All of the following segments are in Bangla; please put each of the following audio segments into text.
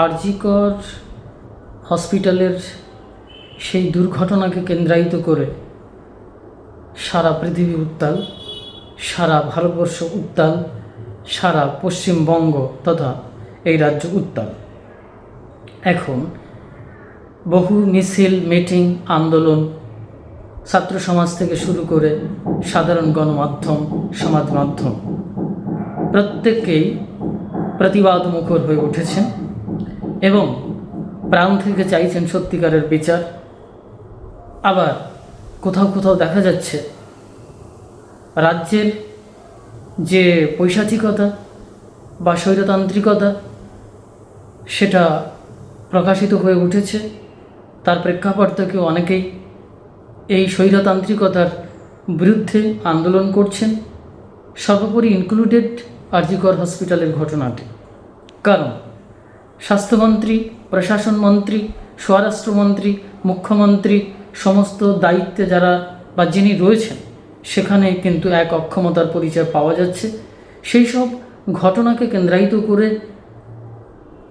আরজিকর হসপিটালের সেই দুর্ঘটনাকে কেন্দ্রায়িত করে সারা পৃথিবী উত্তাল, সারা ভারতবর্ষ উত্তাল, সারা পশ্চিমবঙ্গ তথা এই রাজ্য উত্তাল। এখন বহু মিছিল, মিটিং, আন্দোলন ছাত্র সমাজ থেকে শুরু করে সাধারণ গণমাধ্যম সমাজ মাধ্যম প্রত্যেককেই প্রতিবাদ মুখর হয়ে উঠেছেন এবং প্রাণ থেকে চাইছেন সত্যিকারের বিচার। আবার কোথাও কোথাও দেখা যাচ্ছে, রাজ্যের যে পৈশাচিকতা বা স্বৈরতান্ত্রিকতা, সেটা প্রকাশিত হয়ে উঠেছে। তার প্রেক্ষাপট থেকে অনেকেই এই স্বৈরতান্ত্রিকতার বিরুদ্ধে আন্দোলন করছেন, সর্বোপরি ইনক্লুডেড আরজিকর হসপিটালের ঘটনাটি। কারণ স্বাস্থ্যমন্ত্রী, প্রশাসন মন্ত্রী, স্বরাষ্ট্রমন্ত্রী, মুখ্যমন্ত্রী, সমস্ত দায়িত্বে যারা বা যিনি রয়েছেন, সেখানে কিন্তু এক অক্ষমতার পরিচয় পাওয়া যাচ্ছে। সেই সব ঘটনাকে কেন্দ্রায়িত করে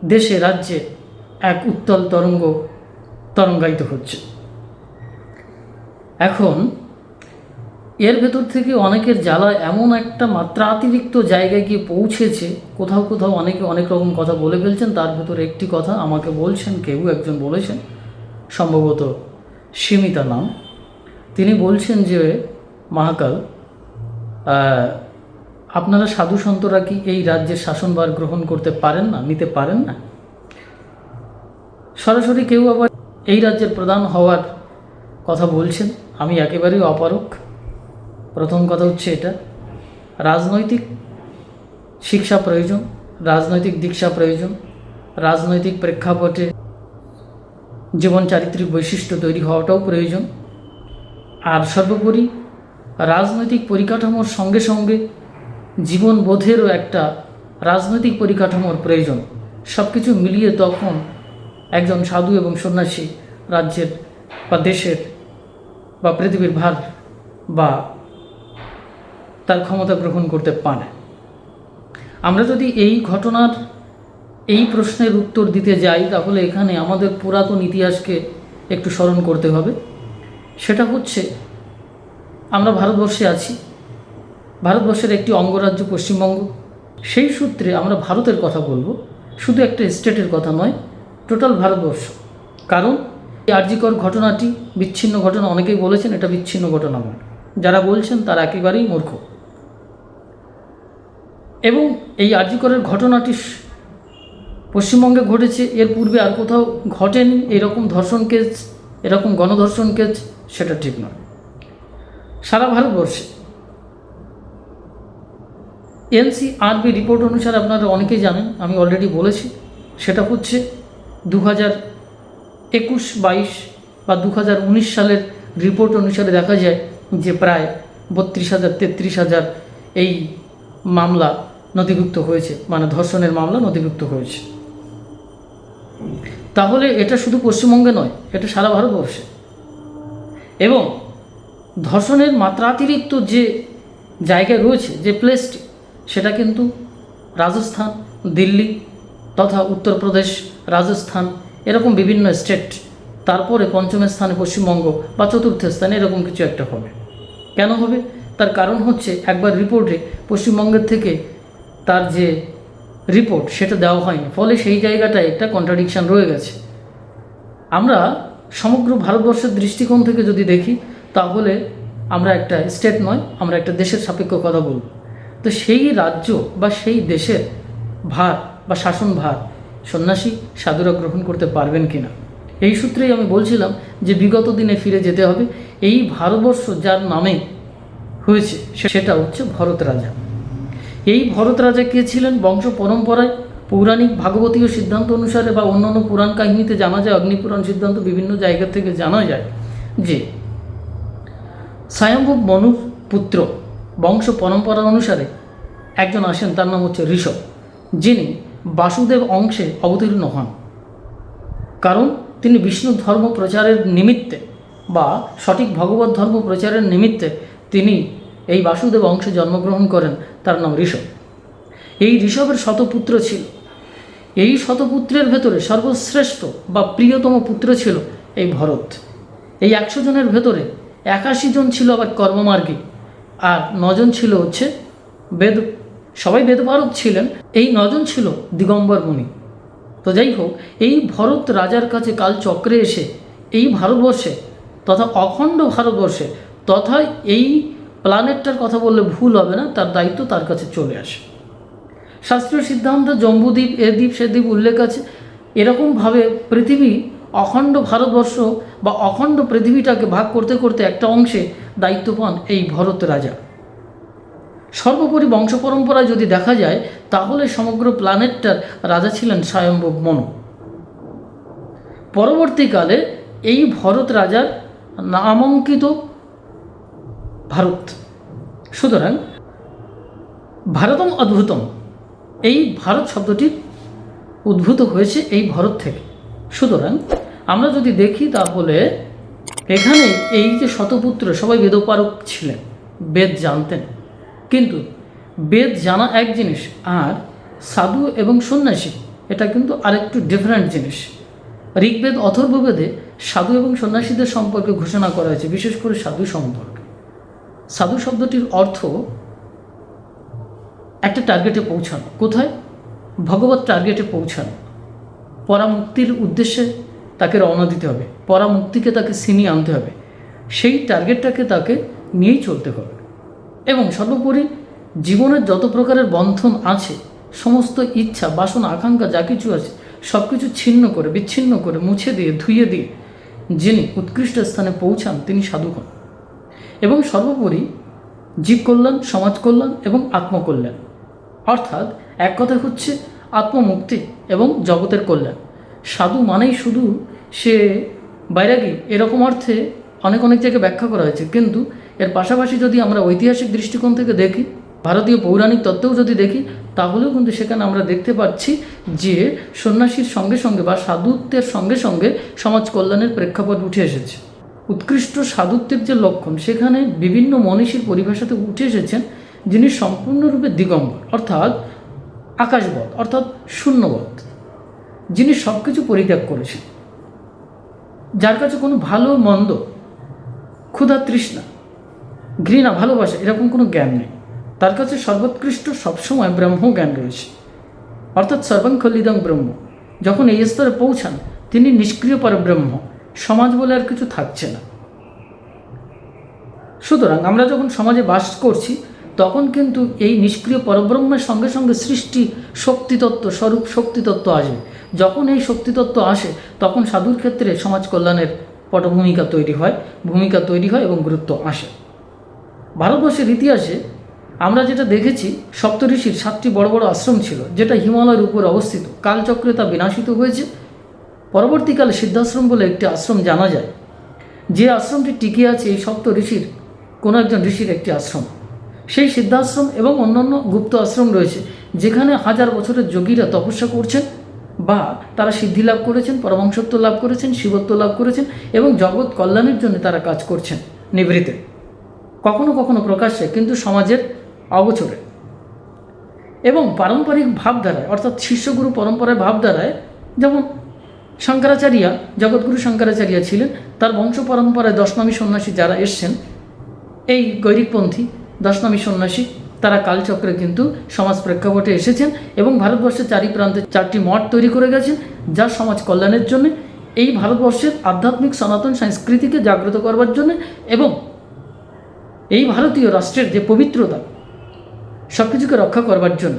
দেশে, রাজ্যে এক উত্তল তরঙ্গ তরঙ্গায়িত হচ্ছে। এখন এর ভেতর থেকে অনেকের জ্বালা এমন একটা মাত্রা অতিরিক্ত জায়গায় গিয়ে পৌঁছেছে, কোথাও কোথাও অনেকে অনেক রকম কথা বলে ফেলছেন, তার ভেতর একটি কথা আমাকে বলছেন, কেউ একজন বলেছেন, সম্ভবত সীমিতা নাম। তিনি বলছেন যে, মহাকাল আপনারা সাধু সন্তরা কি এই রাজ্যের শাসনভার গ্রহণ করতে পারেন না, নিতে পারেন না? সরাসরি কেউ আবার এই রাজ্যের প্রধান হওয়ার কথা বলছেন, আমি একেবারেই অপারক প্রথম কথা হচ্ছে এটা। রাজনৈতিক শিক্ষা প্রয়োজন, রাজনৈতিক দীক্ষা প্রয়োজন, রাজনৈতিক প্রেক্ষাপটে জীবন চারিত্রিক বৈশিষ্ট্য তৈরি হওয়াটাও প্রয়োজন। আর সর্বোপরি রাজনৈতিক পরিকাঠামোর সঙ্গে সঙ্গে জীবনবোধেরও একটা রাজনৈতিক পরিকাঠামোর প্রয়োজন। সব কিছু মিলিয়ে তখন একজন সাধু এবং সন্ন্যাসী রাজ্যের বা দেশের বা পৃথিবীর ভার বা তার ক্ষমতা গ্রহণ করতে পারে। আমরা যদি এই ঘটনার এই প্রশ্নের উত্তর দিতে যাই, তাহলে এখানে আমাদের পুরাতন ইতিহাসকে একটু স্মরণ করতে হবে। সেটা হচ্ছে, আমরা ভারতবর্ষে আছি। ভারতবর্ষের একটি অঙ্গরাজ্য পশ্চিমবঙ্গ। সেই সূত্রে আমরা ভারতের কথা বলব। শুধু একটা স্টেটের কথা নয়, টোটাল ভারতবর্ষ। কারণ, এই আর্যিকর ঘটনাটি বিচ্ছিন্ন ঘটনা, অনেকেই বলেছেন এটা বিচ্ছিন্ন ঘটনা নয়। যারা বলছেন তারা একেবারেই মূর্খ। এবং এই আর্যিকরের ঘটনাটি পশ্চিমবঙ্গে ঘটেছে। এর পূর্বে আর কোথাও ঘটেনি। এরকম ধর্ষণ কেস, এরকম গণধর্ষণ কেস, সেটা ঠিক নয়। সারা ভারতবর্ষে এনসিআরবি রিপোর্ট অনুসারে আপনারা অনেকেই জানেন, আমি অলরেডি বলেছি, সেটা হচ্ছে দু হাজার একুশ বাইশ বা দু হাজার উনিশ সালের রিপোর্ট অনুসারে দেখা যায় যে প্রায় বত্রিশ হাজার, তেত্রিশ হাজার এই মামলা নথিভুক্ত হয়েছে। মানে ধর্ষণের মামলা নথিভুক্ত হয়েছে। তাহলে এটা শুধু পশ্চিমবঙ্গে নয়, এটা সারা ভারতবর্ষে। এবং ধর্ষণের মাত্রাতিরিক্ত যে জায়গায় রয়েছে, যে প্লেসটি সেটা কিন্তু রাজস্থান, দিল্লি তথা উত্তরপ্রদেশ, রাজস্থান, এরকম বিভিন্ন স্টেট তারপরে পঞ্চম স্থানে পশ্চিমবঙ্গ বা চতুর্থ স্থানে এরকম কিছু একটা হবে। কেন হবে? তার কারণ হচ্ছে একবার রিপোর্টে পশ্চিমবঙ্গের থেকে তার যে রিপোর্ট সেটা দেওয়া হয়নি। ফলে সেই জায়গাটায় একটা কন্ট্রাডিকশান রয়ে গেছে। আমরা সমগ্র ভারতবর্ষের দৃষ্টিকোণ থেকে যদি দেখি, তাহলে আমরা একটা স্টেট নয়, আমরা একটা দেশের সাপেক্ষ কথা বলব। তো সেই রাজ্য বা সেই দেশের ভার বা শাসন ভার সন্ন্যাসী সাধুরা গ্রহণ করতে পারবেন কি না এই সূত্রেই আমি বলছিলাম যে বিগত দিনে ফিরে যেতে হবে। এই ভারতবর্ষ যার নামে হয়েছে, সেটা হচ্ছে ভরত রাজা। এই ভরত রাজা কে ছিলেন বংশ পরম্পরায়? পৌরাণিক ভাগবতীয় সিদ্ধান্ত অনুসারে বা অন্যান্য পুরাণ কাহিনীতে জানা যায় অগ্নিপুরাণ সিদ্ধান্ত বিভিন্ন জায়গা থেকে জানা যায় যে স্বয়ম্ভব মনুর পুত্র বংশ পরম্পরা অনুসারে একজন আসেন, তার নাম হচ্ছে ঋষভ, যিনি বাসুদেব অংশে অবতীর্ণ হন। কারণ তিনি বিষ্ণু ধর্ম প্রচারের নিমিত্তে বা সঠিক ভগবত ধর্ম প্রচারের নিমিত্তে তিনি এই বাসুদেব অংশে জন্মগ্রহণ করেন, তার নাম ঋষভ। এই ঋষভের শতপুত্র ছিল। এই শতপুত্রের ভেতরে সর্বশ্রেষ্ঠ বা প্রিয়তম পুত্র ছিল এই ভরত। এই একশো জনের ভেতরে একাশি জন ছিল আবার কর্মমার্গী, আর নজন ছিল হচ্ছে বেদ, সবাই বেদপারক ছিলেন। এই নজন ছিল দিগম্বর মুনি। তো যাই হোক, এই ভরত রাজার কাছে কাল চক্রে এসে এই ভারতবর্ষে তথা অখণ্ড ভারতবর্ষে তথা এই প্ল্যানেটটার কথা বললে ভুল হবে না, তার দায়িত্ব তার কাছে চলে আসে। শাস্ত্রীয় সিদ্ধান্ত, জম্বুদ্বীপ এ দ্বীপ সে দ্বীপ উল্লেখ আছে। এরকমভাবে পৃথিবী অখণ্ড ভারতবর্ষ বা অখণ্ড পৃথিবীটাকে ভাগ করতে করতে একটা অংশে দায়িত্ব পান এই ভরত রাজা। সর্বোপরি বংশ পরম্পরায় যদি দেখা যায়, তাহলে সমগ্র প্ল্যানেটটার রাজা ছিলেন স্বয়ম্ভব মনু। পরবর্তীকালে এই ভরত রাজার নামাঙ্কিত ভারত। সুতরাং ভারতম অদ্ভুতম। এই ভারত শব্দটি উদ্ভূত হয়েছে এই ভারত থেকে। সুতরাং আমরা যদি দেখি তাহলে এখানে এই যে শতপুত্র, সবাই বেদপারক ছিলেন, বেদ জানতেন। কিন্তু বেদ জানা এক জিনিস, আর সাধু এবং সন্ন্যাসী, এটা কিন্তু আরেকটু ডিফারেন্ট জিনিস। ঋগ্বেদ, অথর্ববেদে সাধু এবং সন্ন্যাসীদের সম্পর্কে ঘোষণা করা হয়েছে, বিশেষ করে সাধু সম্পর্কে। সাধু শব্দটির অর্থ একটা টার্গেটে পৌঁছানো। কোথায়? ভগবত টার্গেটে পৌঁছানো। পরামুক্তির উদ্দেশ্যে তাকে রওনা দিতে হবে। পরামুক্তিকে তাকে সিনিয়ে আনতে হবে। সেই টার্গেটটাকে তাকে নিয়েই চলতে হবে। এবং সর্বোপরি জীবনের যত প্রকারের বন্ধন আছে, সমস্ত ইচ্ছা, বাসনা, আকাঙ্ক্ষা, যা কিছু আছে সব কিছু ছিন্ন করে, বিচ্ছিন্ন করে, মুছে দিয়ে, ধুয়ে দিয়ে যিনি উৎকৃষ্ট স্থানে পৌঁছান, তিনি সাধু হন। এবং সর্বোপরি জীব কল্যাণ সমাজ কল্যাণ এবং আত্মকল্যাণ। অর্থাৎ এক কথা হচ্ছে আত্মমুক্তি এবং জগতের কল্যাণ। সাধু মানেই শুধু সে বাইরাগী এরকম অর্থে অনেক অনেক জায়গায় ব্যাখ্যা করা হয়েছে। কিন্তু এর পাশাপাশি যদি আমরা ঐতিহাসিক দৃষ্টিকোণ থেকে দেখি, ভারতীয় পৌরাণিক তত্ত্বেও যদি দেখি, তাহলেও কিন্তু সেখানে আমরা দেখতে পাচ্ছি যে সন্ন্যাসীর সঙ্গে সঙ্গে বা সাধুত্বের সঙ্গে সঙ্গে সমাজ কল্যাণের প্রেক্ষাপট উঠে এসেছে। উৎকৃষ্ট সাধুত্বের যে লক্ষণ, সেখানে বিভিন্ন মনীষীর পরিভাষাতে উঠে এসেছেন যিনি সম্পূর্ণরূপে দিগম্বর, অর্থাৎ আকাশবধ অর্থাৎ শূন্যবধ যিনি সব কিছু পরিত্যাগ করেছেন। যার কাছে কোনো ভালো মন্দ, ক্ষুধা তৃষ্ণা, ঘৃণা, ভালোবাসা এরকম কোনো জ্ঞান নেই। তার কাছে সর্বোৎকৃষ্ট সবসময় ব্রহ্ম জ্ঞান রয়েছে, অর্থাৎ সর্বাঙ্খলিদং ব্রহ্ম। যখন এই স্তরে পৌঁছান, তিনি নিষ্ক্রিয় ব্রহ্ম সমাজ বলে আর কিছু থাকছে না। সুতরাং আমরা যখন সমাজে বাস করছি, তখন কিন্তু এই নিষ্ক্রিয় পরব্রহ্মের সঙ্গে সঙ্গে সৃষ্টি শক্তিতত্ত্ব স্বরূপ শক্তিতত্ত্ব আসবে। যখন এই শক্তিতত্ত্ব আসে, তখন সাধুর ক্ষেত্রে সমাজ কল্যাণের পটভূমিকা তৈরি হয়, ভূমিকা তৈরি হয় এবং গুরুত্ব আসে। ভারতবর্ষের ইতিহাসে আমরা যেটা দেখেছি, সপ্তঋষির সাতটি বড় বড় আশ্রম ছিল, যেটা হিমালয়ের উপর অবস্থিত। কালচক্রে তা বিনাশিত হয়েছে। পরবর্তীকালে সিদ্ধাশ্রম বলে একটি আশ্রম জানা যায়। যে আশ্রমটি টিকে আছে এই সপ্ত ঋষির, কোনো একজন ঋষির একটি আশ্রম। সেই সিদ্ধাশ্রম এবং অন্যান্য গুপ্ত আশ্রম রয়েছে, যেখানে হাজার বছরের যোগীরা তপস্যা করছেন বা তারা সিদ্ধি লাভ করেছেন, পরমাংসত্ব লাভ করেছেন, শিবত্ব লাভ করেছেন এবং জগৎ কল্যাণের জন্য তারা কাজ করছেন নিভৃতে। কখনো কখনো প্রকাশ্যে, কিন্তু সমাজের অগোচরে। এবং পারম্পরিক ভাবধারায়, অর্থাৎ শিষ্যগুরু পরম্পরায় ভাবধারায়, যেমন শঙ্করাচার্য, জগৎগুরু শঙ্করাচার্য ছিলেন, তার বংশ পরম্পরায় দশনামী সন্ন্যাসী যারা এসছেন, এই গৈরিকপন্থী দশনামী সন্ন্যাসী, তারা কালচক্রে কিন্তু সমাজ প্রেক্ষাপটে এসেছেন এবং ভারতবর্ষের চারি প্রান্তে চারটি মঠ তৈরি করে গেছেন, যা সমাজ কল্যাণের জন্য, এই ভারতবর্ষের আধ্যাত্মিক সনাতন সংস্কৃতিকে জাগ্রত করবার জন্য এবং এই ভারতীয় রাষ্ট্রের যে পবিত্রতা সব কিছুকে রক্ষা করবার জন্য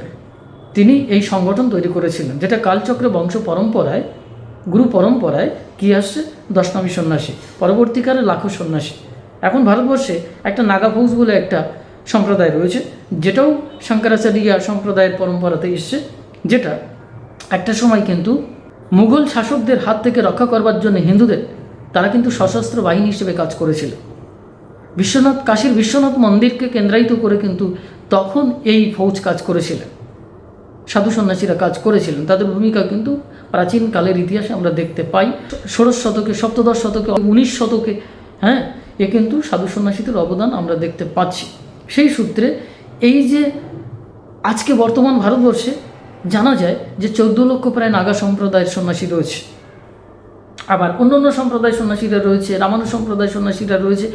তিনি এই সংগঠন তৈরি করেছিলেন, যেটা কালচক্র বংশ পরম্পরায় গুরু পরম্পরায় কী আসছে দশনামী সন্ন্যাসী, পরবর্তীকালে লাখো সন্ন্যাসী। এখন ভারতবর্ষে একটা নাগা ফৌজ বলে একটা সম্প্রদায় রয়েছে, যেটাও শঙ্করাচার্য সম্প্রদায়ের পরম্পরাতে এসছে, যেটা একটা সময় কিন্তু মুঘল শাসকদের হাত থেকে রক্ষা করবার জন্য হিন্দুদের, তারা কিন্তু সশস্ত্র বাহিনী হিসেবে কাজ করেছিল। বিশ্বনাথ, কাশীর বিশ্বনাথ মন্দিরকে কেন্দ্রায়িত করে কিন্তু তখন এই ফৌজ কাজ করেছিলেন। সাধু সন্ন্যাসীরা কাজ করেছিলেন, তাদের ভূমিকা কিন্তু প্রাচীন কালের ইতিহাসে আমরা দেখতে পাই। ষোড়শ শতকে, সপ্তদশ শতকে, উনিশ শতকে হ্যাঁ এ কিন্তু সাধু সন্ন্যাসীদের অবদান আমরা দেখতে পাচ্ছি। সেই সূত্রে এই যে আজকে বর্তমান ভারতবর্ষে জানা যায় যে চৌদ্দ লক্ষ প্রায় নাগা সম্প্রদায়ের সন্ন্যাসী রয়েছে। আবার অন্য অন্য সম্প্রদায় সন্ন্যাসীরা রয়েছে, রামানু সম্প্রদায় সন্ন্যাসীরা রয়েছে।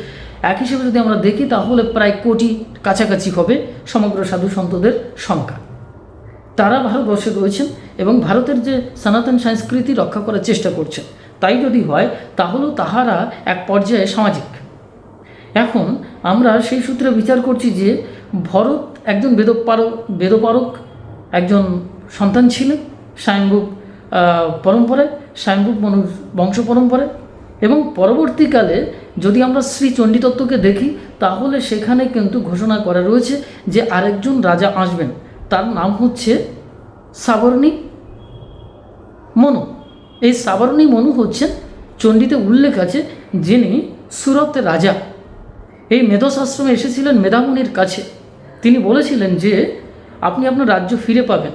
এক হিসেবে যদি আমরা দেখি, তাহলে প্রায় কোটি কাছাকাছি হবে সমগ্র সাধু সন্তদের সংখ্যা। তারা ভারতবর্ষে রয়েছেন এবং ভারতের যে সনাতন সংস্কৃতি রক্ষা করার চেষ্টা করছেন। তাই যদি হয়, তাহলেও তাহারা এক পর্যায়ে সামাজিক। এখন আমরা সেই সূত্রে বিচার করছি যে ভরত একজন বেদপারক বেদপারক, একজন সন্তান ছিলেন স্বয়ংভূপ পরম্পরায় স্বয়ংভূপ মনু, বংশ পরম্পরায়। এবং পরবর্তীকালে যদি আমরা শ্রী চণ্ডীতত্ত্বকে দেখি, তাহলে সেখানে কিন্তু ঘোষণা করা রয়েছে যে আরেকজন রাজা আসবেন। তার নাম হচ্ছে সাবর্ণী মনু। এই সাবর্ণী মনু হচ্ছেন চণ্ডীতে উল্লেখ আছে যিনি সুরতের রাজা। এই মেধস আশ্রমে এসেছিলেন মেধামুনির কাছে। তিনি বলেছিলেন যে, আপনি আপনার রাজ্য ফিরে পাবেন।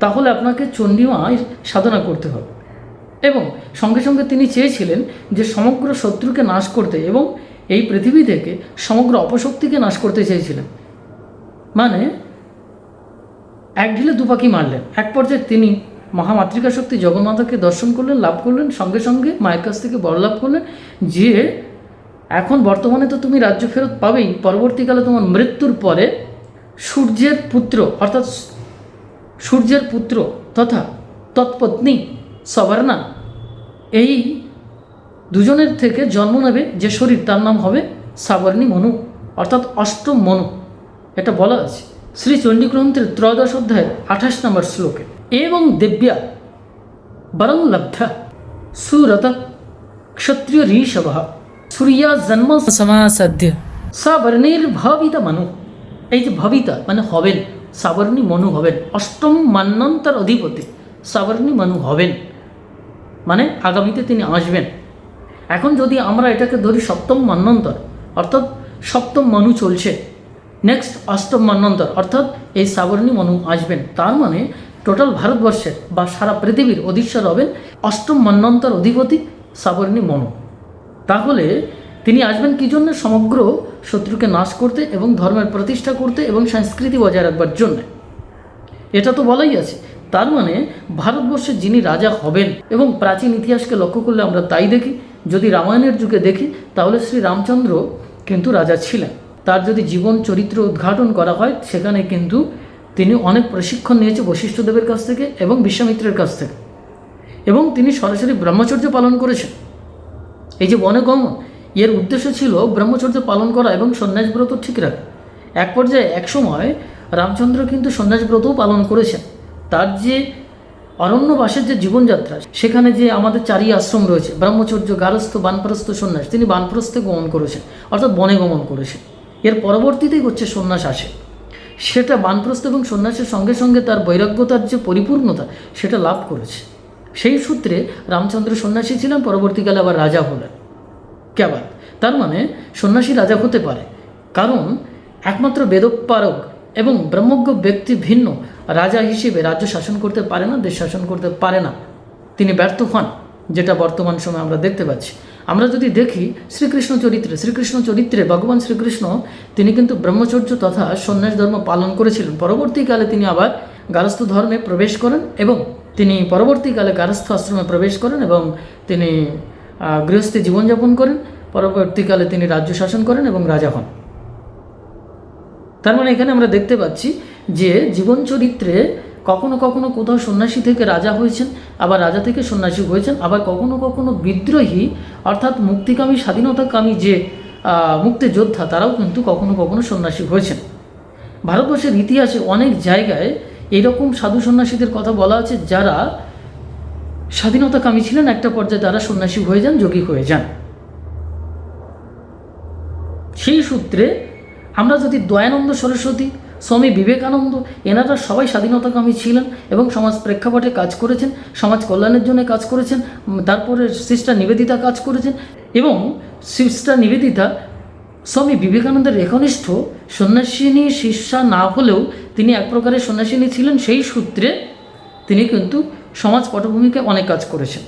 তাহলে আপনাকে চণ্ডীমায় সাধনা করতে হবে। এবং সঙ্গে সঙ্গে তিনি চেয়েছিলেন যে সমগ্র শত্রুকে নাশ করতে এবং এই পৃথিবী থেকে সমগ্র অপশক্তিকে নাশ করতে চেয়েছিলেন। মানে এক ঢিলে দুপাকি মারলেন। এক পর্যায়ে তিনি মহামাতৃকা শক্তি জগন্মাতাকে দর্শন করলেন, লাভ করলেন, সঙ্গে সঙ্গে মায়ের কাছ থেকে বর লাভ করলেন, যে এখন বর্তমানে তো তুমি রাজ্য ফেরত পাবেই, পরবর্তীকালে তোমার মৃত্যুর পরে সূর্যের পুত্র, অর্থাৎ সূর্যের পুত্র তথা তৎপত্নী সবর্ণা, এই দুজনের থেকে জন্ম নেবে যে শরীর, তার নাম হবে সাবর্ণী মনু, অর্থাৎ অষ্টম মনু এটা বলা আছে। শ্রী চণ্ডীগ্রন্থের ত্রয়োদশ অধ্যায়ের আঠাশ নম্বর শ্লোকে। এবং দেব্যা বরং লব্ধ। সুরত ক্ষত্রিয় ঋষভ। সূর্যা জন্ম সমাসাধ্য। সাবর্ণীর ভাবিতা মনু। এই যে ভাবিতা মানে হবেন। সাবর্ণী মনু হবেন। অষ্টম মান্যন্তর অধিপতি। সাবর্ণী মনু হবেন। মানে আগামীতে তিনি আসবেন। এখন যদি আমরা এটাকে ধরি সপ্তম মান্যন্তর, অর্থাৎ সপ্তম মনু চলছে। নেক্সট অষ্টম মান্যন্তর অর্থাৎ এই সাবর্ণী মনু আসবেন। তার মানে টোটাল ভারতবর্ষের বা সারা পৃথিবীর অধীশ্বর হবেন অষ্টম মান্যন্তর অধিপতি সাবর্ণী মনু। তাহলে, তিনি আসবেন কি জন্য? সমগ্র শত্রুকে নাশ করতে এবং ধর্মের প্রতিষ্ঠা করতে এবং সংস্কৃতি বজায় রাখবার জন্য। এটা তো বলাই আছে। তার মানে ভারতবর্ষের যিনি রাজা হবেন এবং প্রাচীন ইতিহাসকে লক্ষ্য করলে আমরা তাই দেখি। যদি রামায়ণের যুগে দেখি, তাহলে শ্রী রামচন্দ্র কিন্তু রাজা ছিলেন। তার যদি জীবন চরিত্র উদ্ঘাটন করা হয়, সেখানে কিন্তু তিনি অনেক প্রশিক্ষণ নিয়েছে বশিষ্ঠদেবের কাছ থেকে এবং বিশ্বামিত্রের কাছ থেকে। এবং তিনি সরাসরি ব্রহ্মচর্য পালন করেছেন। এই যে বনগমন এর উদ্দেশ্য ছিল ব্রহ্মচর্য পালন করা এবং সন্ন্যাস ব্রত ঠিক রাখা। এক পর্যায়ে এক সময় রামচন্দ্র কিন্তু সন্ন্যাস ব্রতও পালন করেছেন। তার যে অরণ্যবাসের যে জীবনযাত্রা, সেখানে যে আমাদের চারি আশ্রম রয়েছে, ব্রহ্মচর্য, গারস্থ, বানপ্রস্থ সন্ন্যাস, তিনি বানপ্রস্থে গমন করেছেন, অর্থাৎ বনে গমন করেছেন। এর পরবর্তীতেই হচ্ছে সন্ন্যাস আসে। সেটা বানপ্রস্থ এবং সন্ন্যাসের সঙ্গে সঙ্গে তার বৈরাগ্যতার যে পরিপূর্ণতা, সেটা লাভ করেছে। সেই সূত্রে রামচন্দ্র সন্ন্যাসী ছিলেন, পরবর্তীকালে আবার রাজা হলেন। কেবাদ তার মানে সন্ন্যাসী রাজা হতে পারে। কারণ একমাত্র বেদপারক এবং ব্রহ্মজ্ঞ ব্যক্তি ভিন্ন রাজা হিসেবে রাজ্য শাসন করতে পারে না, দেশ শাসন করতে পারে না। তিনি ব্যর্থ হন, যেটা বর্তমান সময়ে আমরা দেখতে পাচ্ছি। আমরা যদি দেখি শ্রীকৃষ্ণ চরিত্রে শ্রীকৃষ্ণ চরিত্রে ভগবান শ্রীকৃষ্ণ, তিনি কিন্তু ব্রহ্মচর্য তথা সন্ন্যাস ধর্ম পালন করেছিলেন। পরবর্তীকালে তিনি আবার গারস্থ ধর্মে প্রবেশ করেন এবং তিনি পরবর্তীকালে গারস্থ আশ্রমে প্রবেশ করেন এবং তিনি গৃহস্থী জীবনযাপন করেন। পরবর্তীকালে তিনি রাজ্য শাসন করেন এবং রাজা হন। তার মানে এখানে আমরা দেখতে পাচ্ছি যে জীবন চরিত্রে কখনো কখনো কোথাও সন্ন্যাসী থেকে রাজা হয়েছেন, আবার রাজা থেকে সন্ন্যাসী হয়েছেন, আবার কখনো কখনো বিদ্রোহী, অর্থাৎ মুক্তিকামী, স্বাধীনতাকামী যে মুক্তিযোদ্ধা তারাও কিন্তু কখনো কখনো সন্ন্যাসী হয়েছেন। ভারতবর্ষের ইতিহাসে অনেক জায়গায় এরকম সাধু সন্ন্যাসীদের কথা বলা আছে, যারা স্বাধীনতাকামী ছিলেন, একটা পর্যায়ে তারা সন্ন্যাসী হয়ে যান, যোগী হয়ে যান। সেই সূত্রে আমরা যদি দয়ানন্দ সরস্বতী স্বামী বিবেকানন্দ, এনারা সবাই স্বাধীনতাকামী ছিলেন এবং সমাজ প্রেক্ষাপটে কাজ করেছেন, সমাজ কল্যাণের জন্য কাজ করেছেন তারপরে সিস্টার নিবেদিতা কাজ করেছেন এবং সিস্টার নিবেদিতা স্বামী বিবেকানন্দের একনিষ্ঠ সন্ন্যাসিনী শিষ্যা না হলেও তিনি এক প্রকারের সন্ন্যাসিনী ছিলেন, সেই সূত্রে তিনি কিন্তু সমাজ পটভূমিকে অনেক কাজ করেছেন।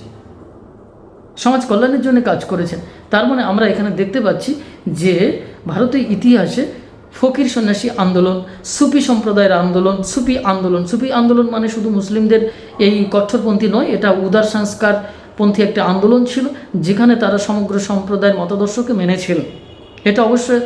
সমাজ কল্যাণের জন্য কাজ করেছেন। তার মানে আমরা এখানে দেখতে পাচ্ছি যে ভারতের ইতিহাসে ফকির সন্ন্যাসী আন্দোলন সুপি সম্প্রদায়ের আন্দোলন সুপি আন্দোলন। সুপি আন্দোলন মানে শুধু মুসলিমদের এই কঠোরপন্থী নয়, এটা উদার সংস্কার পন্থী একটা আন্দোলন ছিল, যেখানে তারা সমগ্র সম্প্রদায়ের মতাদর্শকে মেনেছিল। এটা অবশ্যই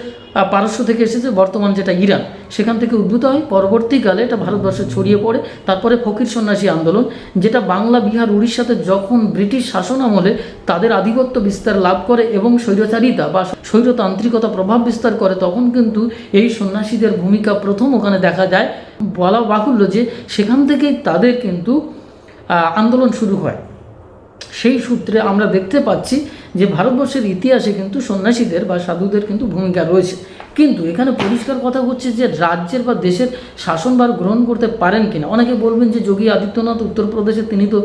পারস্য থেকে এসেছে, বর্তমান যেটা ইরান। সেখান থেকে উদ্ভূত হয়, পরবর্তীকালে এটা ভারতবর্ষে ছড়িয়ে পড়ে। তারপরে ফকির সন্ন্যাসী আন্দোলন, যেটা বাংলা, বিহার উড়িষ্যাতে যখন ব্রিটিশ শাসন আমলে তাদের আধিপত্য বিস্তার লাভ করে এবং স্বৈরচারিতা বা স্বৈরতান্ত্রিকতা প্রভাব বিস্তার করে, তখন কিন্তু এই সন্ন্যাসীদের ভূমিকা প্রথম ওখানে দেখা যায়। বলা বাহুল্য যে সেখান থেকেই তাদের কিন্তু আন্দোলন শুরু হয়। সেই সূত্রে আমরা দেখতে পাচ্ছি যে ভারতবর্ষের ইতিহাসে কিন্তু সন্ন্যাসীদের বা সাধুদের কিন্তু ভূমিকা রয়েছে। কিন্তু এখানে পরিষ্কার কথা হচ্ছে যে রাজ্যের বা দেশের শাসনভার গ্রহণ করতে পারেন কিনা? অনেকে বলবেন যে যোগী আদিত্যনাথ উত্তরপ্রদেশে তিনি তো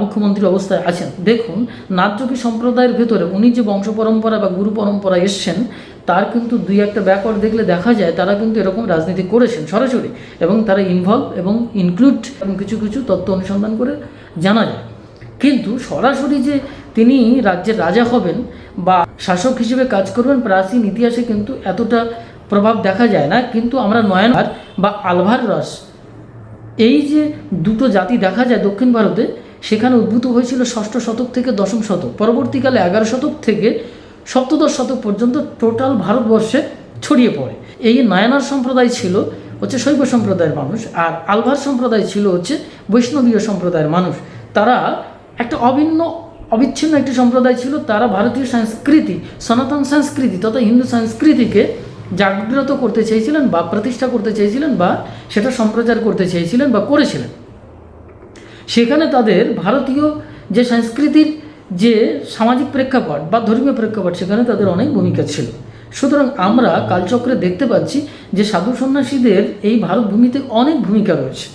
মুখ্যমন্ত্রী অবস্থায় আছেন। দেখুন নাথযোগী সম্প্রদায়ের ভেতরে উনি যে বংশ পরম্পরা বা গুরু পরম্পরা এসছেন, তার কিন্তু দুই একটা ব্যাপার দেখলে দেখা যায় তারা কিন্তু এরকম রাজনীতি করেছেন সরাসরি এবং তারা ইনভলভ এবং ইনক্লুড এবং কিছু কিছু তথ্য অনুসন্ধান করে জানা যায়। কিন্তু সরাসরি যে তিনি রাজ্যের রাজা হবেন বা শাসক হিসেবে কাজ করবেন, প্রাচীন ইতিহাসে কিন্তু এতটা প্রভাব দেখা যায় না। কিন্তু আমরা নয়নহার বা আলভার রস, এই যে দুটো জাতি দেখা যায় দক্ষিণ ভারতে, সেখানে উদ্ভূত হয়েছিল ষষ্ঠ শতক থেকে দশম শতক। পরবর্তীকালে এগারো শতক থেকে সপ্তদশ শতক পর্যন্ত টোটাল ভারতবর্ষে ছড়িয়ে পড়ে। এই নয়নার সম্প্রদায় ছিল হচ্ছে শৈব সম্প্রদায়ের মানুষ, আর আলভার সম্প্রদায় ছিল হচ্ছে বৈষ্ণবীয় সম্প্রদায়ের মানুষ। তারা একটা অভিন্ন, অবিচ্ছিন্ন একটি সম্প্রদায় ছিল, তারা ভারতীয় সংস্কৃতি, সনাতন সংস্কৃতি তথা হিন্দু সংস্কৃতিকে জাগ্রত করতে চেয়েছিলেন বা প্রতিষ্ঠা করতে চেয়েছিলেন বা সেটা সম্প্রচার করতে চেয়েছিলেন বা করেছিলেন। সেখানে তাদের ভারতীয় যে সংস্কৃতির যে সামাজিক প্রেক্ষাপট বা ধর্মীয় প্রেক্ষাপট, সেখানে তাদের অনেক ভূমিকা ছিল। সুতরাং আমরা কালচক্রে দেখতে পাচ্ছি যে সাধু সন্ন্যাসীদের এই ভারত ভূমিতে অনেক ভূমিকা রয়েছে।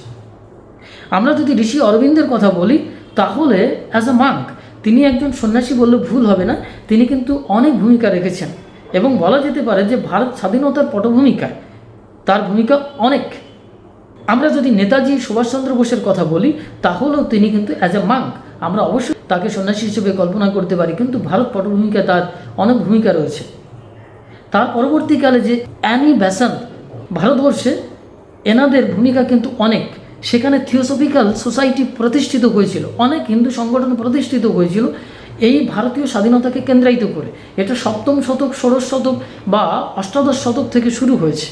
আমরা যদি ঋষি অরবিন্দের কথা বলি তাহলে অ্যাজ আ মাঙ্ক তিনি একজন সন্ন্যাসী বললে ভুল হবে না, তিনি কিন্তু অনেক ভূমিকা রেখেছেন। এবং বলা যেতে পারে যে ভারত স্বাধীনতার পটভূমিকায় তার ভূমিকা অনেক। আমরা যদি নেতাজি সুভাষচন্দ্র বোসের কথা বলি, তাহলেও তিনি কিন্তু অ্যাজ এ মাঙ্ক আমরা অবশ্যই তাকে সন্ন্যাসী হিসেবে কল্পনা করতে পারি, কিন্তু ভারত পটভূমিকায় তার অনেক ভূমিকা রয়েছে। তার পরবর্তীকালে যে অ্যানি ব্যাসান্ত, ভারতবর্ষে এনাদের ভূমিকা কিন্তু অনেক। সেখানে থিওসফিক্যাল সোসাইটি প্রতিষ্ঠিত হয়েছিল, অনেক হিন্দু সংগঠন প্রতিষ্ঠিত হয়েছিল, এই ভারতীয় স্বাধীনতাকে কেন্দ্রায়িত করে। এটা সপ্তম শতক, ষোড়শ শতক বা অষ্টাদশ শতক থেকে শুরু হয়েছে।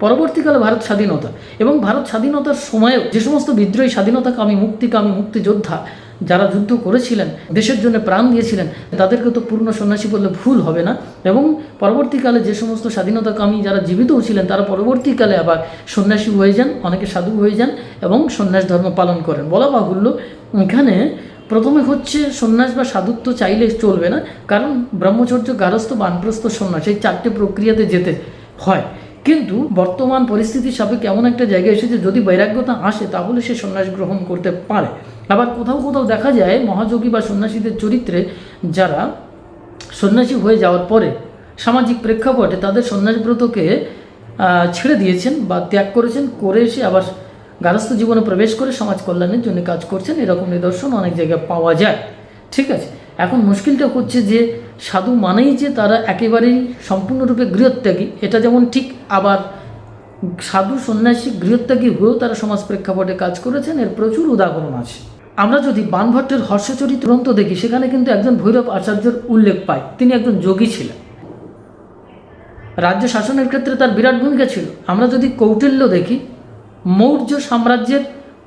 পরবর্তীকালে ভারত স্বাধীনতা এবং ভারত স্বাধীনতার সময়েও যে সমস্ত বিদ্রোহী স্বাধীনতাকামী, মুক্তিকামী, মুক্তিযোদ্ধা যারা যুদ্ধ করেছিলেন, দেশের জন্য প্রাণ দিয়েছিলেন, তাদেরকে তো পূর্ণ সন্ন্যাসী বললে ভুল হবে না। এবং পরবর্তীকালে যে সমস্ত স্বাধীনতাকামী যারা জীবিতও ছিলেন, তারা পরবর্তীকালে আবার সন্ন্যাসী হয়ে যান, অনেকে সাধু হয়ে যান এবং সন্ন্যাস ধর্ম পালন করেন। বলা বাহুল্য, এখানে প্রথমে হচ্ছে সন্ন্যাস বা সাধুত্ব চাইলে চলবে না, কারণ ব্রহ্মচর্য গারস্থ, বানপ্রস্থ সন্ন্যাস, এই চারটে প্রক্রিয়াতে যেতে হয়। কিন্তু বর্তমান পরিস্থিতির সাপেক্ষে এমন একটা জায়গায় এসেছে, যদি বৈরাগ্যতা আসে, তাহলে সে সন্ন্যাস গ্রহণ করতে পারে। আবার কোথাও কোথাও দেখা যায় মহাযোগী বা সন্ন্যাসীদের চরিত্রে যারা সন্ন্যাসী হয়ে যাওয়ার পরে সামাজিক প্রেক্ষাপটে তাদের সন্ন্যাসব্রতকে ছেড়ে দিয়েছেন বা ত্যাগ করেছেন, করে এসে আবার গারস্থ জীবনে প্রবেশ করে সমাজ কল্যাণের জন্য কাজ করছেন। এরকম নিদর্শন অনেক জায়গায় পাওয়া যায়। ঠিক আছে? এখন মুশকিলটা হচ্ছে যে সাধু মানেই যে তারা একেবারেই সম্পূর্ণরূপে গৃহত্যাগী, এটা যেমন ঠিক, আবার সাধু সন্ন্যাসী গৃহত্যাগী হয়েও তারা সমাজ প্রেক্ষাপটে কাজ করেছেন, এর প্রচুর উদাহরণ আছে। আমরা যদি বানভট্টের হর্ষচরিত গ্রন্থ দেখি, সেখানে কিন্তু একজন ভৈরব আচার্যের উল্লেখ পাই। তিনি একজন যোগী ছিলেন। রাজ্য শাসনের ক্ষেত্রে তার বিরাট ভূমিকা ছিল। আমরা যদি কৌটিল্য দেখি, মৌর্য সাম্রাজ্যের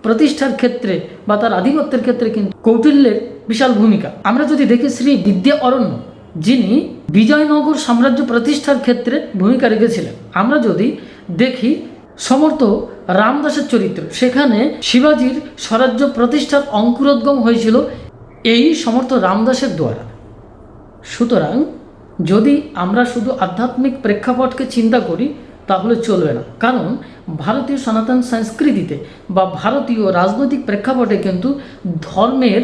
প্রতিষ্ঠার ক্ষেত্রে বা তার আধিপত্যের ক্ষেত্রে কিন্তু কৌটিল্যের বিশাল ভূমিকা। আমরা যদি দেখি শ্রী বিদ্যা অরণ্য যিনি বিজয়নগর সাম্রাজ্য প্রতিষ্ঠার ক্ষেত্রে ভূমিকা রেখেছিলেন। আমরা যদি দেখি সমর্থ রামদাসের চরিত্র। সেখানে শিবাজির স্বরাজ্য প্রতিষ্ঠার অঙ্কুরোদ্গম হয়েছিল এই সমর্থ রামদাসের দ্বারা। সুতরাং যদি আমরা শুধু আধ্যাত্মিক প্রেক্ষাপটকে চিন্তা করি, তাহলে চলবে না। কারণ ভারতীয় সনাতন সংস্কৃতিতে বা ভারতীয় রাজনৈতিক প্রেক্ষাপটে কিন্তু ধর্মের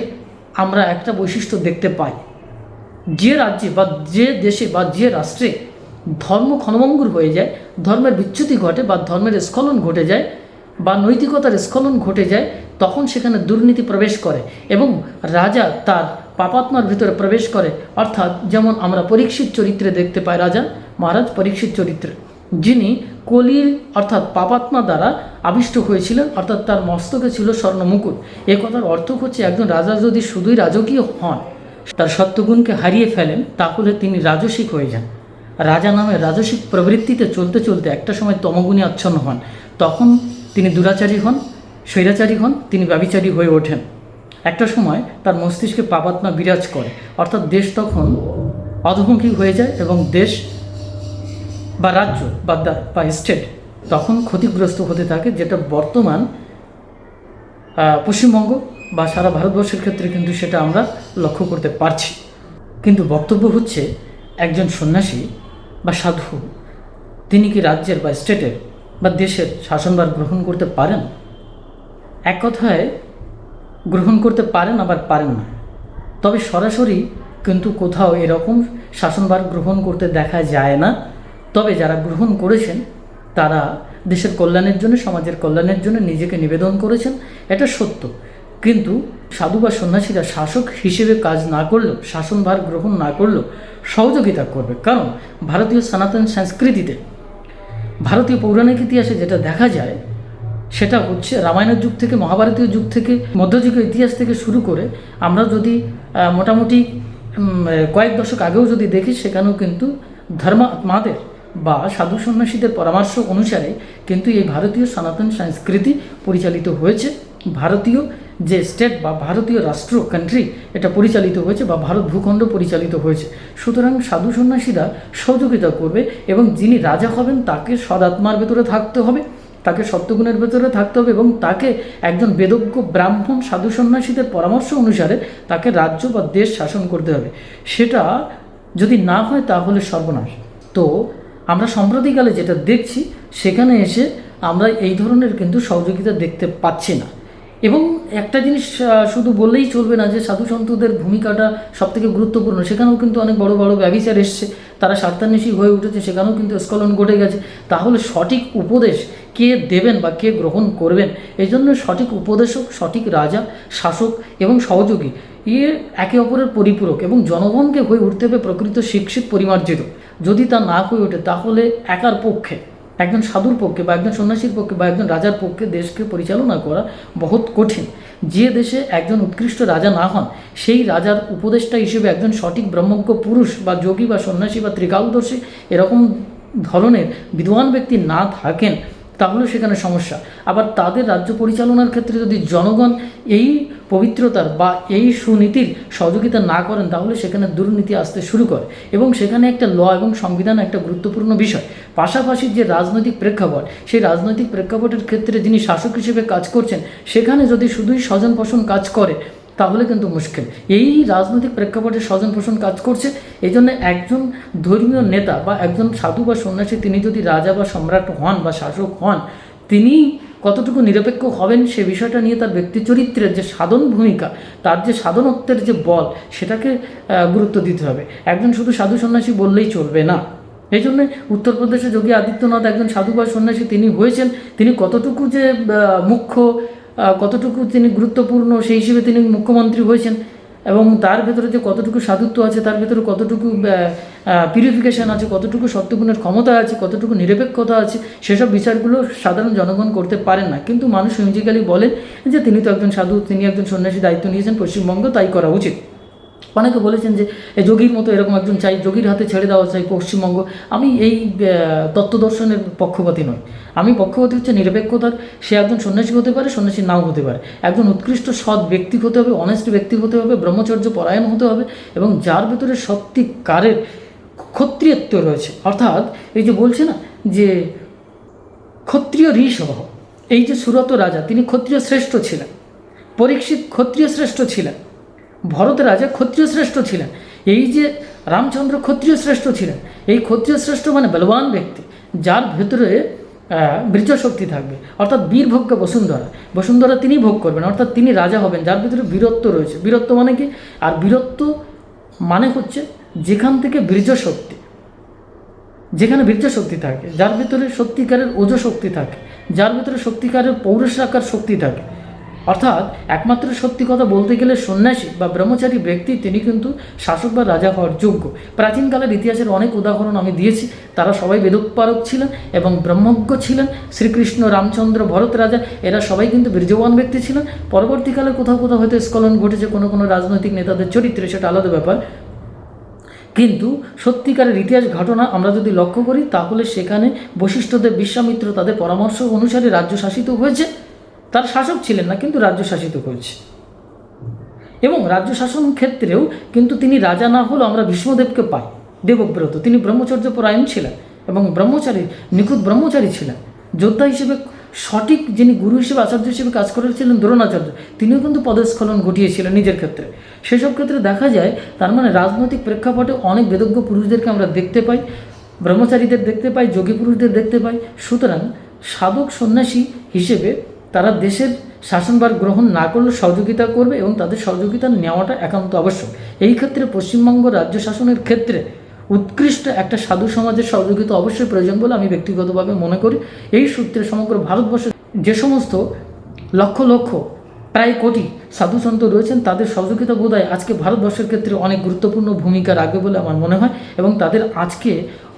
আমরা একটা বৈশিষ্ট্য দেখতে পাই। যে রাজ্যে বা যে দেশে বা যে রাষ্ট্রে ধর্ম ক্ষণভঙ্গুর হয়ে যায়, ধর্মের বিচ্যুতি ঘটে বা ধর্মের স্খলন ঘটে যায় বা নৈতিকতার স্খলন ঘটে যায়, তখন সেখানে দুর্নীতি প্রবেশ করে এবং রাজা তার পাপাত্মার ভিতরে প্রবেশ করে। অর্থাৎ যেমন আমরা পরীক্ষিত চরিত্রে দেখতে পাই রাজা, মহারাজ পরীক্ষিত চরিত্রে, যিনি কলির অর্থাৎ পাপাত্মা দ্বারা আবিষ্ট হয়েছিলেন, অর্থাৎ তার মস্তকে ছিল স্বর্ণ মুকুট এ কথার অর্থ হচ্ছে একজন রাজা যদি শুধুই রাজকীয় হন, তার সত্যগুণকে হারিয়ে ফেলেন, তাহলে তিনি রাজসিক হয়ে যান। রাজা নামে রাজসিক প্রবৃত্তিতে চলতে চলতে একটা সময় তমগুণী আচ্ছন্ন হন। তখন তিনি দুরাচারী হন, স্বৈরাচারী হন, তিনি ব্যবিচারী হয়ে ওঠেন। একটা সময় তার মস্তিষ্কে পাপাত্মা বিরাজ করে, অর্থাৎ দেশ তখন অধমুখী হয়ে যায় এবং দেশ বা রাজ্য বা বা স্টেট তখন ক্ষতিগ্রস্ত হতে থাকে, যেটা বর্তমান পশ্চিমবঙ্গ বা সারা ভারতবর্ষের ক্ষেত্রে কিন্তু সেটা আমরা লক্ষ্য করতে পারছি। কিন্তু বক্তব্য হচ্ছে, একজন সন্ন্যাসী বা সাধু, তিনি কি রাজ্যের বা স্টেটের বা দেশের শাসনভার গ্রহণ করতে পারেন? এক কথায়, গ্রহণ করতে পারেন, আবার পারেন না। তবে সরাসরি কিন্তু কোথাও এরকম শাসনভার গ্রহণ করতে দেখা যায় না। তবে যারা গ্রহণ করেছেন, তারা দেশের কল্যাণের জন্য, সমাজের কল্যাণের জন্য নিজেকে নিবেদন করেছেন। এটা সত্য। কিন্তু সাধু বা সন্ন্যাসীরা শাসক হিসেবে কাজ না করলেও শাসনভার গ্রহণ না করলেও সহযোগিতা করবে। কারণ ভারতীয় সনাতন সংস্কৃতিতে, ভারতীয় পৌরাণিক ইতিহাসে যেটা দেখা যায়, সেটা হচ্ছে রামায়ণের যুগ থেকে, মহাভারতীয় যুগ থেকে, মধ্যযুগীয় ইতিহাস থেকে শুরু করে আমরা যদি মোটামুটি কয়েক দশক আগেও যদি দেখি, সেখানেও কিন্তু ধর্মাত্মাদের বা সাধু সন্ন্যাসীদের পরামর্শ অনুসারে কিন্তু এই ভারতীয় সনাতন সংস্কৃতি পরিচালিত হয়েছে। ভারতীয় যে স্টেট বা ভারতীয় রাষ্ট্র কান্ট্রি এটা পরিচালিত হয়েছে বা ভারত ভূখণ্ড পরিচালিত হয়েছে। সুতরাং সাধু সন্ন্যাসীরা সহযোগিতা করবে এবং যিনি রাজা হবেন তাকে সদাত্মার ভেতরে থাকতে হবে, তাকে সত্যগুণের ভেতরে থাকতে হবে এবং তাকে একজন বেদজ্ঞ ব্রাহ্মণ সাধু সন্ন্যাসীদের পরামর্শ অনুসারে তাকে রাজ্য বা দেশ শাসন করতে হবে। সেটা যদি না হয় তাহলে সর্বনাশ। তো আমরা সম্প্রতিকালে যেটা দেখছি, সেখানে এসে আমরা এই ধরনের কিন্তু সহযোগিতা দেখতে পাচ্ছি না। এবং একটা জিনিস শুধু বললেই চলবে না যে সাধু সন্তদের ভূমিকাটা সবথেকে গুরুত্বপূর্ণ। সেখানেও কিন্তু অনেক বড় বড় ব্যবচার এসছে। তারা স্বার্থান্বেষী হয়ে উঠেছে, সেখানেও কিন্তু স্খলন ঘটে গেছে। তাহলে সঠিক উপদেশ কে দেবেন বা কে গ্রহণ করবেন? এই জন্য সঠিক উপদেশক, সঠিক রাজা, শাসক এবং সহযোগী ইয়ে একে অপরের পরিপূরক এবং জনগণকে হয়ে উঠতে হবে প্রকৃত শিক্ষিত পরিমার্জিত। যদি তা না হয়ে ওঠে, তাহলে একার পক্ষে একজন সাধুর পক্ষে বা একজন সন্ন্যাসীর পক্ষে বা একজন রাজার পক্ষে দেশকে পরিচালনা করা বহুত কঠিন। যে দেশে একজন উৎকৃষ্ট রাজা না হন, সেই রাজার উপদেষ্টা হিসেবে একজন সঠিক ব্রহ্মজ্ঞ পুরুষ বা যোগী বা সন্ন্যাসী বা ত্রিকালদর্শী এরকম ধরনের বিদ্বান ব্যক্তি না থাকেন। তাহলে সেখানে সমস্যা। আবার তাদের রাজ্য পরিচালনার ক্ষেত্রে যদি জনগণ এই পবিত্রতার বা এই সুনীতির সহযোগিতা না করেন, তাহলে সেখানে দুর্নীতি আসতে শুরু করে। এবং সেখানে একটা ল এবং সংবিধান একটা গুরুত্বপূর্ণ বিষয়। পাশাপাশি যে রাজনৈতিক প্রেক্ষাপট, সেই রাজনৈতিক প্রেক্ষাপটের ক্ষেত্রে যিনি শাসক হিসেবে কাজ করছেন, সেখানে যদি শুধুই স্বজন পোষণ কাজ করে তাহলে কিন্তু মুশকিল। এই রাজনৈতিক প্রেক্ষাপটে স্বজন পোষণ কাজ করছে। এই জন্য একজন ধর্মীয় নেতা বা একজন সাধু বা সন্ন্যাসী, তিনি যদি রাজা বা সম্রাট হন বা শাসক হন, তিনি কতটুকু নিরপেক্ষ হবেন সে বিষয়টা নিয়ে তার ব্যক্তি চরিত্রের যে সাধন ভূমিকা, তার যে সাধনত্বের যে বল, সেটাকে গুরুত্ব দিতে হবে। একজন শুধু সাধু সন্ন্যাসী বললেই চলবে না। এই জন্যে উত্তরপ্রদেশে যোগী আদিত্যনাথ একজন সাধু বা সন্ন্যাসী তিনি হয়েছেন। তিনি কতটুকু যে মুখ্য কতটুকু তিনি গুরুত্বপূর্ণ, সেই হিসেবে তিনি মুখ্যমন্ত্রী হয়েছেন এবং তার ভেতরে যে কতটুকু সাধুত্ব আছে, তার ভেতরে কতটুকু পিউরিফিকেশান আছে, কতটুকু সত্যগুণের ক্ষমতা আছে, কতটুকু নিরপেক্ষতা আছে, সেসব বিচারগুলো সাধারণ জনগণ করতে পারেন না। কিন্তু মানুষ মিউজিক্যালি বলেন যে, তিনি তো একজন সাধু, তিনি একজন সন্ন্যাসী, দায়িত্ব নিয়েছেন, পশ্চিমবঙ্গ তাই করা উচিত। অনেকে বলেছেন যে যোগীর মতো এরকম একজন চাই, যোগীর হাতে ছেড়ে দেওয়া চাই পশ্চিমবঙ্গ। আমি এই তত্ত্বদর্শনের পক্ষপাতী নই। আমি পক্ষপাতী হচ্ছে নিরপেক্ষতার, সে একজন সন্ন্যাসী হতে পারে, সন্ন্যাসী নাও হতে পারে। একজন উৎকৃষ্ট সৎ ব্যক্তি হতে হবে অনেস্ট ব্যক্তি হতে হবে, ব্রহ্মচর্য পরায়ণ হতে হবে এবং যার ভেতরে সত্যিকারের ক্ষত্রিয়ত্ব রয়েছে। অর্থাৎ এই যে বলছে না যে, ক্ষত্রিয় ঋষভ, এই যে সুরত রাজা, তিনি ক্ষত্রিয় শ্রেষ্ঠ ছিলেন। পরীক্ষিত ক্ষত্রিয় শ্রেষ্ঠ ছিলেন। ভরত রাজা ক্ষত্রিয় শ্রেষ্ঠ ছিলেন। এই যে রামচন্দ্র ক্ষত্রিয় শ্রেষ্ঠ ছিলেন, এই ক্ষত্রিয় শ্রেষ্ঠ মানে বলবান ব্যক্তি, যার ভেতরে বীর্যশক্তি থাকবে। অর্থাৎ বীরভোগ্য বসুন্ধরা। বসুন্ধরা তিনি ভোগ করবেন, অর্থাৎ তিনি রাজা হবেন, যার ভিতরে বীরত্ব রয়েছে। বীরত্ব মানে কি? আর বীরত্ব মানে হচ্ছে যেখান থেকে বীর্য শক্তি যেখানে বীর্য শক্তি থাকে, যার ভিতরে সত্যিকারের ওজ শক্তি থাকে, যার ভিতরে সত্যিকারের পৌরুষ রাখার শক্তি থাকে। অর্থাৎ একমাত্র সত্যি কথা বলতে গেলে সন্ন্যাসী বা ব্রহ্মচারী ব্যক্তি তিনি কিন্তু শাসক বা রাজা হওয়ার যোগ্য। প্রাচীনকালের ইতিহাসের অনেক উদাহরণ আমি দিয়েছি। তারা সবাই বেদোৎপারক ছিলেন এবং ব্রহ্মজ্ঞ ছিলেন। শ্রীকৃষ্ণ, রামচন্দ্র, ভরত রাজা এরা সবাই কিন্তু বীর্যবান ব্যক্তি ছিলেন। পরবর্তীকালে কোথাও কোথাও হয়তো স্খলন ঘটেছে, কোনো কোনো রাজনৈতিক নেতাদের চরিত্রে সেটা আলাদা ব্যাপার। কিন্তু সত্যিকারের ইতিহাস ঘটনা আমরা যদি লক্ষ্য করি, তাহলে সেখানে বশিষ্ঠদেব, বিশ্বামিত্র তাদের পরামর্শ অনুসারে রাজ্য শাসিত হয়েছে। তার শাসক ছিলেন না, কিন্তু রাজ্য শাসিত হয়েছে এবং রাজ্য শাসন ক্ষেত্রেও কিন্তু তিনি রাজা না হলেও আমরা ভীষ্মদেবকে পাই, দেবব্রত। তিনি ব্রহ্মচর্য পরায়ণ ছিলেন এবং ব্রহ্মচারী, নিখুঁত ব্রহ্মচারী ছিলেন। যোদ্ধা হিসেবে সঠিক যিনি গুরু হিসেবে, আচার্য হিসেবে কাজ করেছিলেন দ্রোণাচার্য, তিনিও কিন্তু পদস্খলন ঘটিয়েছিলেন নিজের ক্ষেত্রে। সেসব ক্ষেত্রে দেখা যায়, তার মানে রাজনৈতিক প্রেক্ষাপটে অনেক বেদজ্ঞ পুরুষদেরকে আমরা দেখতে পাই, ব্রহ্মচারীদের দেখতে পাই, যোগী পুরুষদের দেখতে পাই। সুতরাং সাধক সন্ন্যাসী হিসেবে তারা দেশের শাসনভার গ্রহণ না করলে সহযোগিতা করবে এবং তাদের সহযোগিতা নেওয়াটা একান্ত আবশ্যক। এই ক্ষেত্রে পশ্চিমবঙ্গ রাজ্য শাসনের ক্ষেত্রে উৎকৃষ্ট একটা সাধু সমাজের সহযোগিতা অবশ্যই প্রয়োজন বলে আমি ব্যক্তিগতভাবে মনে করি। এই সূত্রে সমগ্র ভারতবর্ষে যে সমস্ত লক্ষ লক্ষ, প্রায় কোটি সাধুসন্ত রয়েছেন, তাদের সহযোগিতা বোধ আজকে ভারতবর্ষের ক্ষেত্রে অনেক গুরুত্বপূর্ণ ভূমিকা রাখবে বলে আমার মনে হয় এবং তাদের আজকে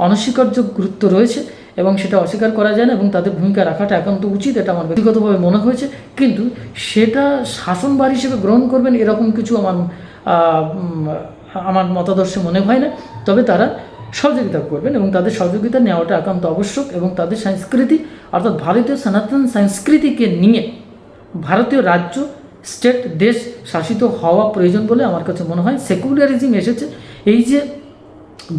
অনস্বীকার্য গুরুত্ব রয়েছে। এবং সেটা অস্বীকার করা যায় না এবং তাদের ভূমিকা রাখাটা একান্ত উচিত, এটা আমার ব্যক্তিগতভাবে মনে হয়েছে। কিন্তু সেটা শাসনভার হিসেবে গ্রহণ করবেন এরকম কিছু আমার আমার মতাদর্শে মনে হয় না। তবে তারা সহযোগিতা করবেন এবং তাদের সহযোগিতা নেওয়াটা একান্ত আবশ্যক এবং তাদের সংস্কৃতি, অর্থাৎ ভারতীয় সনাতন সংস্কৃতিকে নিয়ে ভারতীয় রাজ্য, স্টেট, দেশ শাসিত হওয়া প্রয়োজন বলে আমার কাছে মনে হয়। সেকুলারিজম এসেছে। এই যে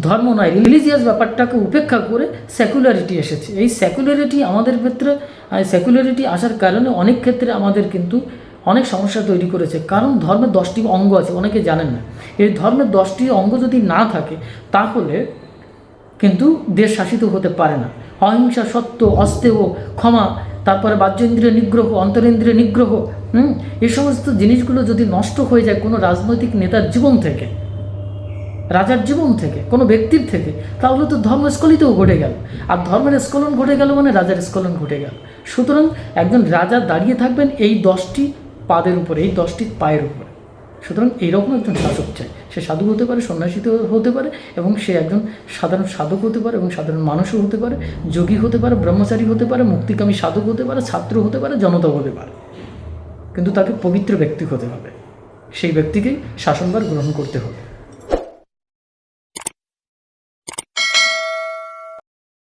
ধর্ম নয় রিলিজিয়াস ব্যাপারটাকে উপেক্ষা করে সেকুলারিটি এসেছে। এই সেকুলারিটি আমাদের ক্ষেত্রে সেকুলারিটি আসার কারণে অনেক ক্ষেত্রে আমাদের কিন্তু অনেক সমস্যা তৈরি করেছে। কারণ ধর্মের দশটি অঙ্গ আছে, অনেকে জানেন না। এই ধর্মের দশটি অঙ্গ যদি না থাকে, তাহলে কিন্তু দেশ শাসিত হতে পারে না। অহিংসা, সত্য অস্তেয় ক্ষমা, তারপরে বাহ্যেন্দ্রিয় নিগ্রহ, অন্তরেন্দ্রিয় নিগ্রহ, হুম? এই সমস্ত জিনিসগুলো যদি নষ্ট হয়ে যায় কোনো রাজনৈতিক নেতার জীবন থেকে রাজার জীবন থেকে, কোনো ব্যক্তির থেকে, তাহলে তো ধর্ম স্খলিতও ঘটে গেল। আর ধর্মের স্খলন ঘটে গেল মানে রাজার স্খলন ঘটে গেল। সুতরাং একজন রাজা দাঁড়িয়ে থাকবেন এই দশটি পাদের উপরে, এই দশটি পায়ের উপরে। সুতরাং এইরকম একজন শাসক চাই। সে সাধু হতে পারে, সন্ন্যাসী হতে পারে, এবং সে একজন সাধারণ সাধক হতে পারে, এবং সাধারণ মানুষও হতে পারে, যোগী হতে পারে, ব্রহ্মচারী হতে পারে, মুক্তিকামী সাধক হতে পারে, ছাত্র হতে পারে, জনতা হতে পারে। কিন্তু তাকে পবিত্র ব্যক্তি হতে হবে। সেই ব্যক্তিকেই শাসনভার গ্রহণ করতে হবে।